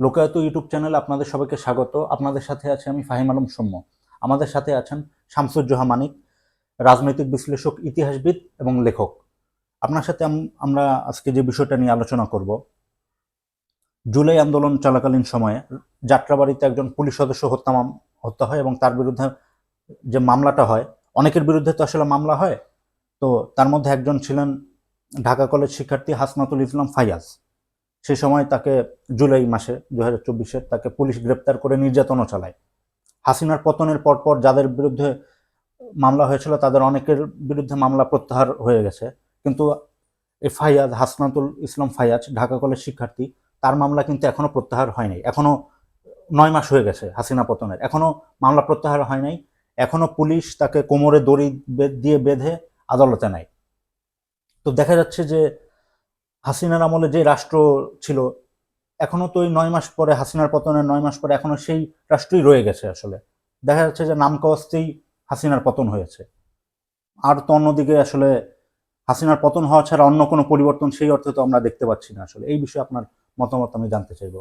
লোকায়ত YouTube চ্যানেলে আপনাদের সবাইকে স্বাগত। আপনাদের সাথে আছে আমি ফাহিম আলম সৌম্য। আমাদের সাথে আছেন শামসুজ্জোহা মানিক, রাজনৈতিক বিশ্লেষক, ইতিহাসবিদ এবং লেখক। আপনার সাথে আমরা আজকে যে বিষয়টা নিয়ে আলোচনা করব, জুলাই আন্দোলন চলাকালীন সময়ে যাত্রাবাড়িতে একজন পুলিশ সদস্য হত্যা হত্যা হয় এবং তার বিরুদ্ধে যে মামলাটা হয়, অনেকের বিরুদ্ধে তো আসলে মামলা হয়। তো তার মধ্যে একজন ছিলেন ঢাকা কলেজ শিক্ষার্থী হাসনাতুল ইসলাম ফাইয়াজ। সেই সময় তাকে জুলাই মাসে দু হাজার চব্বিশের তাকে পুলিশ গ্রেপ্তার করে নির্যাতনও চালায়। হাসিনার পতনের পরপর যাদের বিরুদ্ধে মামলা হয়েছিল, তাদের অনেকের বিরুদ্ধে মামলা প্রত্যাহার হয়ে গেছে। কিন্তু এ ফাইয়াজ, হাসনাতুল ইসলাম ফাইয়াজ, ঢাকা কলেজ শিক্ষার্থী, তার মামলা কিন্তু এখনও প্রত্যাহার হয় নাই। এখনও নয় মাস হয়ে গেছে হাসিনা পতনের। এখনও মামলা প্রত্যাহার হয় নাই। এখনও পুলিশ তাকে কোমরে দড়ি দিয়ে বেঁধে আদালতে নেয়। তো দেখা যাচ্ছে যে হাসিনার আমলে যে রাষ্ট্র ছিল, এখনও তো ওই নয় মাস পরে, হাসিনার পতনের নয় মাস পরে এখনও সেই রাষ্ট্রই রয়ে গেছে আসলে। দেখা যাচ্ছে যে নাম কাওয়াজতেই হাসিনার পতন হয়েছে। আর তো অন্যদিকে আসলে হাসিনার পতন হওয়া ছাড়া অন্য কোনো পরিবর্তন সেই অর্থে তো আমরা দেখতে পাচ্ছি না আসলে। এই বিষয়ে আপনার মতামত আমি জানতে চাইব।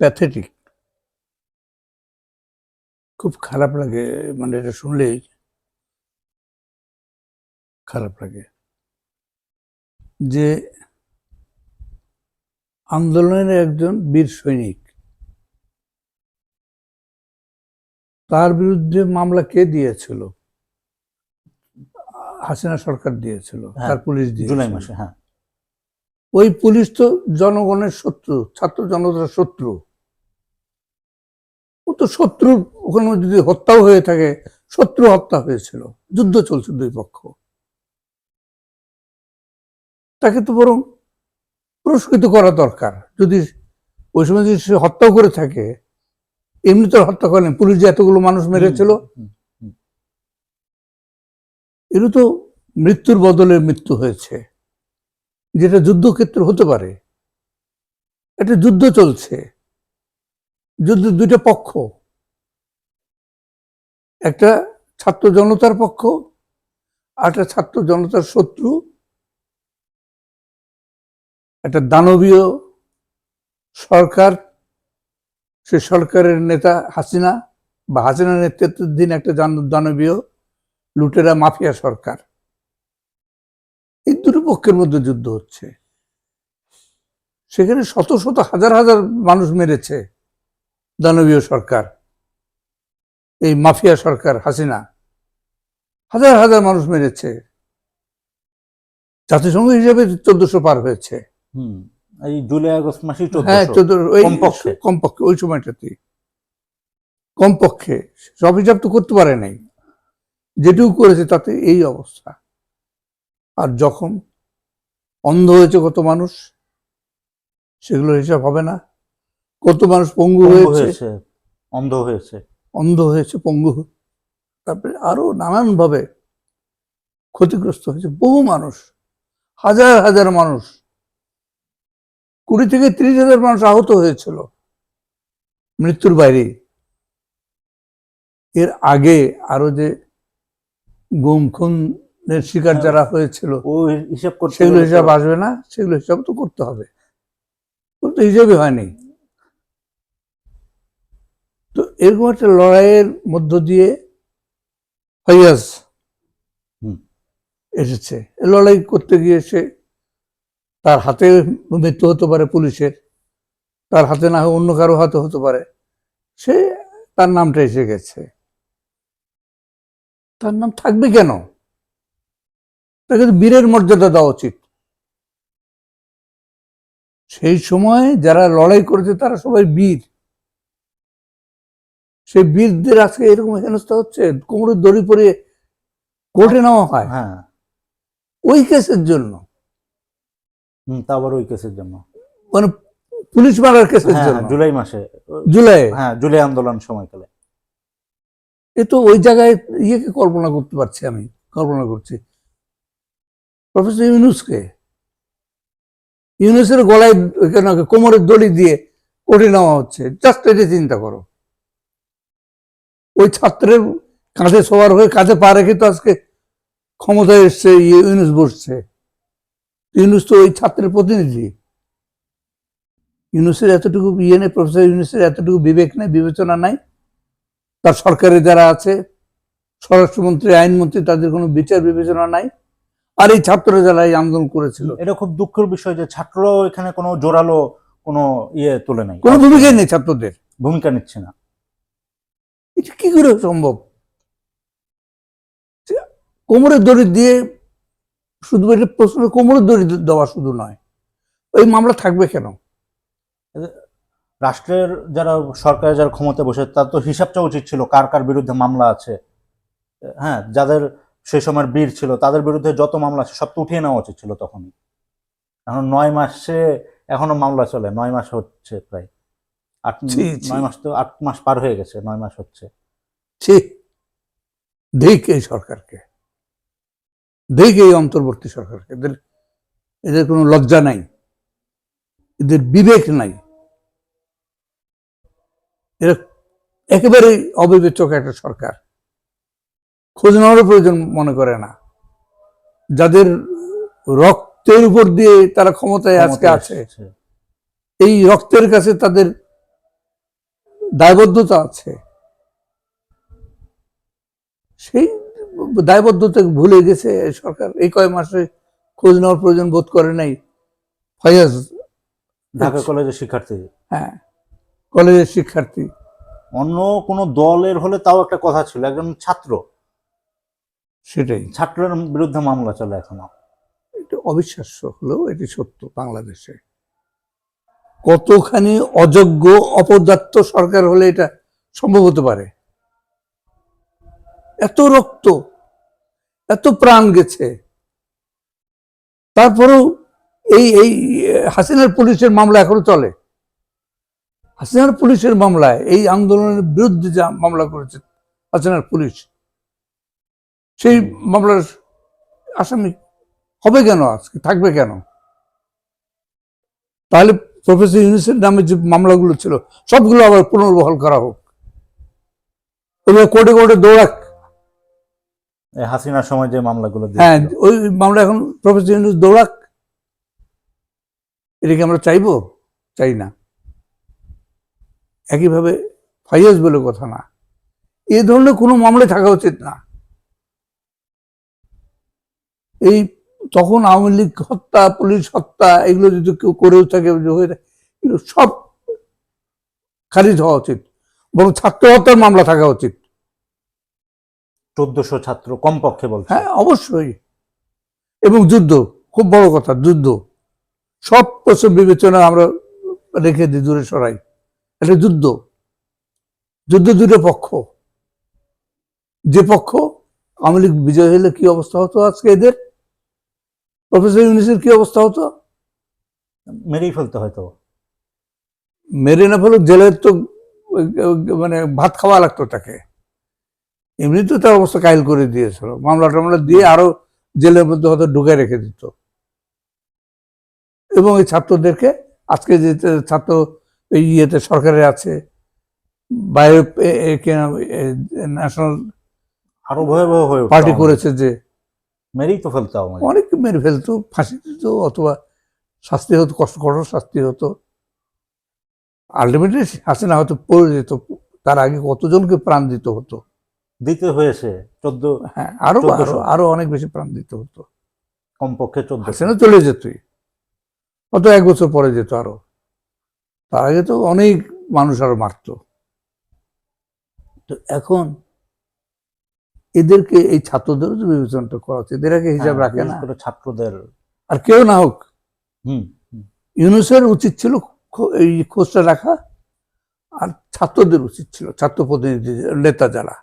প্যাথেটিক খুব খারাপ লাগে মানে এটা শুনলেই খারাপ লাগে। যে আন্দোলনের একজন বীর সৈনিক। তার বিরুদ্ধে মামলা কে দিয়েছিল? হাসিনা সরকার দিয়েছিল হ্যাঁ, তার পুলিশ দিয়ে জুলাই মাসে হ্যাঁ। ওই পুলিশ তো জনগণের শত্রু ছাত্র জনতার শত্রু। ও তো শত্রু ওখানে যদি হত্যাও হয়ে থাকে শত্রু হত্যা হয়েছিল যুদ্ধ চলছে দুই পক্ষ। তাকে তো বরং পুরস্কৃত করা দরকার। যদি ওই সময় যদি সে হত্যাও করে থাকে এমনি তো আর হত্যা করেন পুলিশ যে এতগুলো মানুষ মেরেছিল। হুম, তো মৃত্যুর বদলে মৃত্যু হয়েছে। যেটা যুদ্ধক্ষেত্র হতে পারে। একটা যুদ্ধ চলছে। যুদ্ধ দুইটা পক্ষ। একটা ছাত্র জনতার পক্ষ আর একটা ছাত্র জনতার শত্রু একটা দানবীয় সরকার, সে সরকারের নেতা হাসিনা বা হাসিনা নেতৃত্বাধীন একটা দানবীয় লুটেরা মাফিয়া সরকার। এই দুটো পক্ষের মধ্যে যুদ্ধ হচ্ছে। সেখানে শত শত, হাজার হাজার মানুষ মেরেছে দানবীয় সরকার, এই মাফিয়া সরকার হাসিনা। হাজার হাজার মানুষ মেরেছে। জাতিসংঘ হিসেবে চোদ্দশো পার হয়েছে। হুম এই জুলাই আগস্ট মাসেই হ্যাঁ চোদ্দ ওই কমপক্ষে। কমপক্ষে ওই সময়টাতে। কমপক্ষে সব হিসাব তো করতে পারে নাই। যেটুকু করেছে তাতে এই অবস্থা। আর যখন অন্ধ হয়েছে কত মানুষ সেগুলো হিসাব হবে না। কত মানুষ পঙ্গু হয়েছে। অন্ধ হয়েছে। অন্ধ হয়েছে পঙ্গু। তারপরে আরও নানান ভাবে ক্ষতিগ্রস্ত হয়েছে। বহু মানুষ হাজার হাজার মানুষ কুড়ি থেকে ত্রিশ হাজার মানুষ আহত হয়েছিল মৃত্যুর বাইরে এর আগে আরও যে গুম খুনের শিকার হ্যাঁ। যারা হয়েছিল ও হিসাব সেগুলো হিসাব আসবে না সেগুলো হিসাব তো করতে হবে তো হিসাবই হয়নি তো এরকম একটা লড়াইয়ের মধ্য দিয়ে হুম। এসেছে লড়াই করতে গিয়ে সে তার হাতে মৃত্যু হতে পারে পুলিশের তার হাতে না হয় অন্য কারও হাতে হতে পারে সে তার নামটা এসে গেছে। তার নাম থাকবে কেন? তাকে বীরের মর্যাদা দেওয়া উচিত। সেই সময় যারা লড়াই করেছে তারা সবাই বীর। সেই বীরদের আজকে এরকম হেনস্থা হচ্ছে কোমরের দড়ি পরে কোর্টে নেওয়া হয়। হ্যাঁ। ওই কেসের জন্য তা আবার ওই কেসের জন্য। মানে পুলিশ মারার কেসের হ্যাঁ জন্য? জুলাই মাসে। জুলাই? হ্যাঁ জুলাই আন্দোলন সময়কালে। এ তো ওই জায়গায় ইয়েকে কল্পনা করতে পারছি আমি কল্পনা করছি। প্রফেসর ইউনুসকে। ইউনুসের গলায় কেন কোমরের দড়ি দিয়ে কোর্টে নেওয়া হচ্ছে। জাস্ট এটা চিন্তা করো। ওই ছাত্রের কাঁধে সবার হয়ে কাঁধে পা রেখে তো আজকে ক্ষমতায় এসছে ইউনুস বসছে। ইউনুস তো ওই ছাত্রের প্রতিনিধি। ইউনুসের এতটুকু ইয়ে নেই প্রফেসর ইউনুসের এতটুকু বিবেক নেই বিবেচনা নাই। তার সরকারে যারা আছে স্বরাষ্ট্রমন্ত্রী আইনমন্ত্রী তাদের কোনো বিচার বিবেচনা নাই। আর এই ছাত্ররা যারা এই আন্দোলন করেছিল। এটা খুব দুঃখের বিষয় যে ছাত্ররাও এখানে কোনো জোরালো কোনো ইয়ে তুলে নাই। কোনো ভূমিকাই নেই ছাত্রদের। ভূমিকা নিচ্ছে না। এটা কি করে সম্ভব? কোমরের দড়ি দিয়ে শুধু এটা প্রশ্ন কোমরের দড়ি দেওয়া শুধু নয়। ওই মামলা থাকবে কেন? রাষ্ট্রের যারা সরকারের যারা ক্ষমতা বসে তার তো হিসাব চাওয়া উচিত ছিল কার কার বিরুদ্ধে মামলা আছে। হ্যাঁ যাদের সেই সময়ের বীর ছিল তাদের বিরুদ্ধে যত মামলা আছে সব তো উঠিয়ে নেওয়া উচিত ছিল তখনই। এখন নয় মাসে এখনও মামলা চলে নয় মাস হচ্ছে প্রায়। আট। নয় মাস তো আট মাস পার হয়ে গেছে নয় মাস হচ্ছে। সে দেখ এই সরকারকে? দেখ এই অন্তর্বর্তী সরকার এদের এদের কোনো লজ্জা নাই। এদের বিবেক নাই। এরা একেবারে অবিবেচক একটা সরকার। খোঁজ নেওয়ার প্রয়োজন মনে করে না। যাদের রক্তের উপর দিয়ে তারা ক্ষমতায় আজকে আছে এই রক্তের কাছে তাদের দায়বদ্ধতা আছে। সেই দায়বদ্ধতা ভুলে গেছে সরকার। এই কয় মাসে খোঁজ নেওয়ার প্রয়োজন বোধ করে নাই। ফয়াজ ঢাকা কলেজের শিক্ষার্থী। হ্যাঁ কলেজের শিক্ষার্থী। অন্য কোনো দলের হলে তাও একটা কথা ছিল একজন ছাত্র। সেটাই। ছাত্রের বিরুদ্ধে মামলা চলে এখনও। এটা অবিশ্বাস্য হলেও এটি সত্য বাংলাদেশে। কতখানি অযোগ্য অপদার্থ সরকার হলে এটা সম্ভব হতে পারে? এত রক্ত এত প্রাণ গেছে। তারপরেও এই এই, হাসিনার পুলিশের মামলা এখনও চলে। হাসিনার পুলিশের মামলায় এই আন্দোলনের বিরুদ্ধে যা মামলা করেছে হাসিনার পুলিশ, সেই মামলার আসামি হবে কেন আজকে, থাকবে কেন? তাহলে প্রফেসর ইউনুসের নামে যে মামলাগুলো ছিল, সবগুলো আবার পুনর্বহাল করা হোক। এবার কোর্টে কোর্টে দৌড়াক হাসিনার সময় যে মামলাগুলো হ্যাঁ ওই মামলা এখন প্রফেসর ইউনুস দৌড়াক। এটা কি আমরা চাইব? চাই না। একইভাবে ফাইয়াজ বলে কথা না। এই ধরনের কোনো মামলা থাকা উচিত না। এই তখন আওয়ামী লীগ হত্যা, পুলিশ হত্যা, এগুলো যদি কেউ করেও থাকে সব খারিজ হওয়া উচিত। বরং ছাত্র হত্যার মামলা থাকা উচিত। চোদ্দশো ছাত্র কমপক্ষে বলছে। হ্যাঁ অবশ্যই। এবং যুদ্ধ খুব বড় কথা যুদ্ধ। সব প্রশ্ন বিবেচনা আমরা রেখে দিই দূরে সরাই। এটা যুদ্ধ। যুদ্ধ দুটো পক্ষ। যে পক্ষ আওয়ামী লীগ বিজয় হলে কি অবস্থা হতো আজকে এদের? প্রফেসর ইউনিসের কি অবস্থা হতো? মেরেই ফেলতে হয়তো। মেরে না ফেলো জেলের তো মানে ভাত খাওয়া লাগতো তাকে। এমনি তো তার অবস্থা কাইল করে দিয়েছিল। মামলা টামলা দিয়ে আরও জেলের মধ্যে হয়তো ঢুকে রেখে দিত। এবং এই ছাত্রদেরকে আজকে যে ছাত্র এই ইয়েতে সরকারে আছে বাইরে ন্যাশনাল আরও ভয়াবহ হয়ে পার্টি করেছে যে মেরেই তো ফেলতে অনেক মেরে ফেলতো ফাঁসি দিত অথবা শাস্তি হতো কষ্ট কঠোর শাস্তি হতো। আলটিমেটলি হাসিনা হয়তো পড়ে যেত তার আগে কতজনকে প্রাণ দিতে হতো? দিতে হয়েছে চোদ্দ হ্যাঁ আরও আরও আরও অনেক বেশি প্রাণ দিতে হতো। কমপক্ষে চোদ্দ হাসিনা চলে যেতই অত এক বছর পরে যেত আরও। তার আগে তো অনেক মানুষ আরও মারত। তো এখন এদেরকে এই ছাত্রদেরও বিবেচনাটা করা হচ্ছে এদের আগে হিসাব হ্যাঁ, রাখে না। ছাত্রদের। আর কেউ না হোক। হুম ইউনুসের উচিত ছিল এই খোঁজটা রাখা আর ছাত্রদের উচিত ছিল ছাত্র প্রতিনিধি নেতা যারা।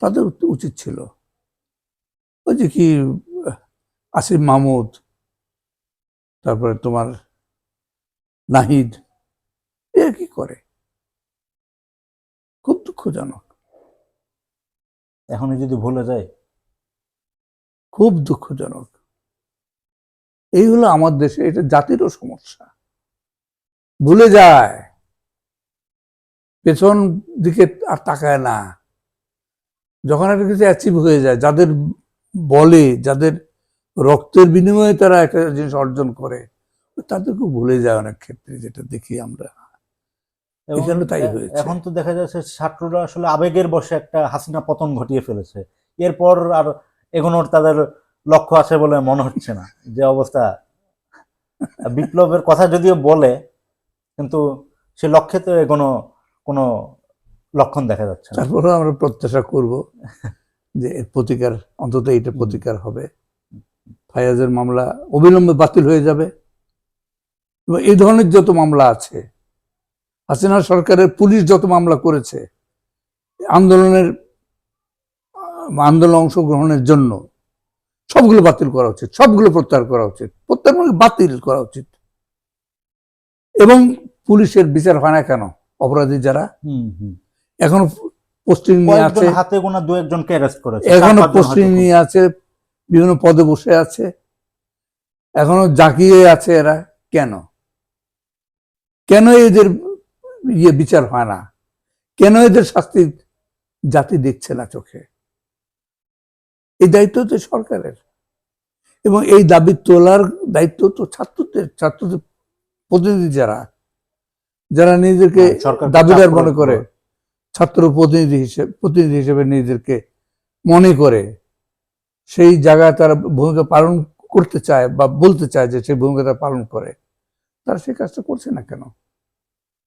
তাদের উচিত ছিল। ওই যে কি আসিফ মাহমুদ তারপরে তোমার নাহিদ এ কি করে? খুব দুঃখজনক। এখনই যদি ভুলে যায়? খুব দুঃখজনক। এই হলো আমার দেশে এটা জাতিরও সমস্যা। ভুলে যায়। পেছন দিকে আর তাকায় না। যখন একটা কিছু অ্যাচিভ হয়ে যায় যাদের বলে যাদের রক্তের বিনিময়ে তারা একটা জিনিস অর্জন করে তাদেরকে ভুলে যায় অনেক ক্ষেত্রে যেটা দেখি আমরা। এখানে তাই হয়েছে। এখন তো দেখা যাচ্ছে ছাত্ররা আসলে আবেগের বসে একটা হাসিনা পতন ঘটিয়ে ফেলেছে। এরপর আর এগোনোর তাদের লক্ষ্য আছে বলে মনে হচ্ছে না যে অবস্থা। বিপ্লবের কথা যদিও বলে কিন্তু সে লক্ষ্যে তো এগোনো কোনো লক্ষণ দেখা যাচ্ছে তারপরেও আমরা প্রত্যাশা করব যে এর প্রতিকার অন্তত এটা প্রতিকার হবে। ফায়াজের মামলা অবিলম্বে বাতিল হয়ে যাবে। এবং এই ধরনের যত মামলা আছে হাসিনা সরকারের পুলিশ যত মামলা করেছে আন্দোলনের আন্দোলন অংশগ্রহণের জন্য সবগুলো বাতিল করা উচিত সবগুলো প্রত্যাহার করা উচিত প্রত্যাহার মানে বাতিল করা উচিত। এবং পুলিশের বিচার হয় না কেন? অপরাধী যারা হুম হুম। এখনও পোস্টিং নিয়ে আছে। হাতে গোনা দু একজনকে অ্যারেস্ট করেছে এখনও পোস্টিং নিয়ে আছে বিভিন্ন পদে বসে আছে। এখনও জাকিয়ে আছে এরা। কেন? কেন এদের ইয়ে বিচার হয় না? কেন এদের শাস্তি জাতি দেখছে না চোখে? এই দায়িত্ব তো সরকারের। এবং এই দাবি তোলার দায়িত্ব তো ছাত্রদের ছাত্রদের প্রতিনিধি যারা যারা নিজেদেরকে হ্যাঁ, দাবিদার মনে করে। ছাত্র প্রতিনিধি হিসেবে প্রতিনিধি হিসেবে নিজেদেরকে মনে করে সেই জায়গায় তারা ভূমিকা পালন করতে চায় বা বলতে চায় যে সেই ভূমিকা তারা পালন করে। তারা সেই কাজটা করছে না কেন?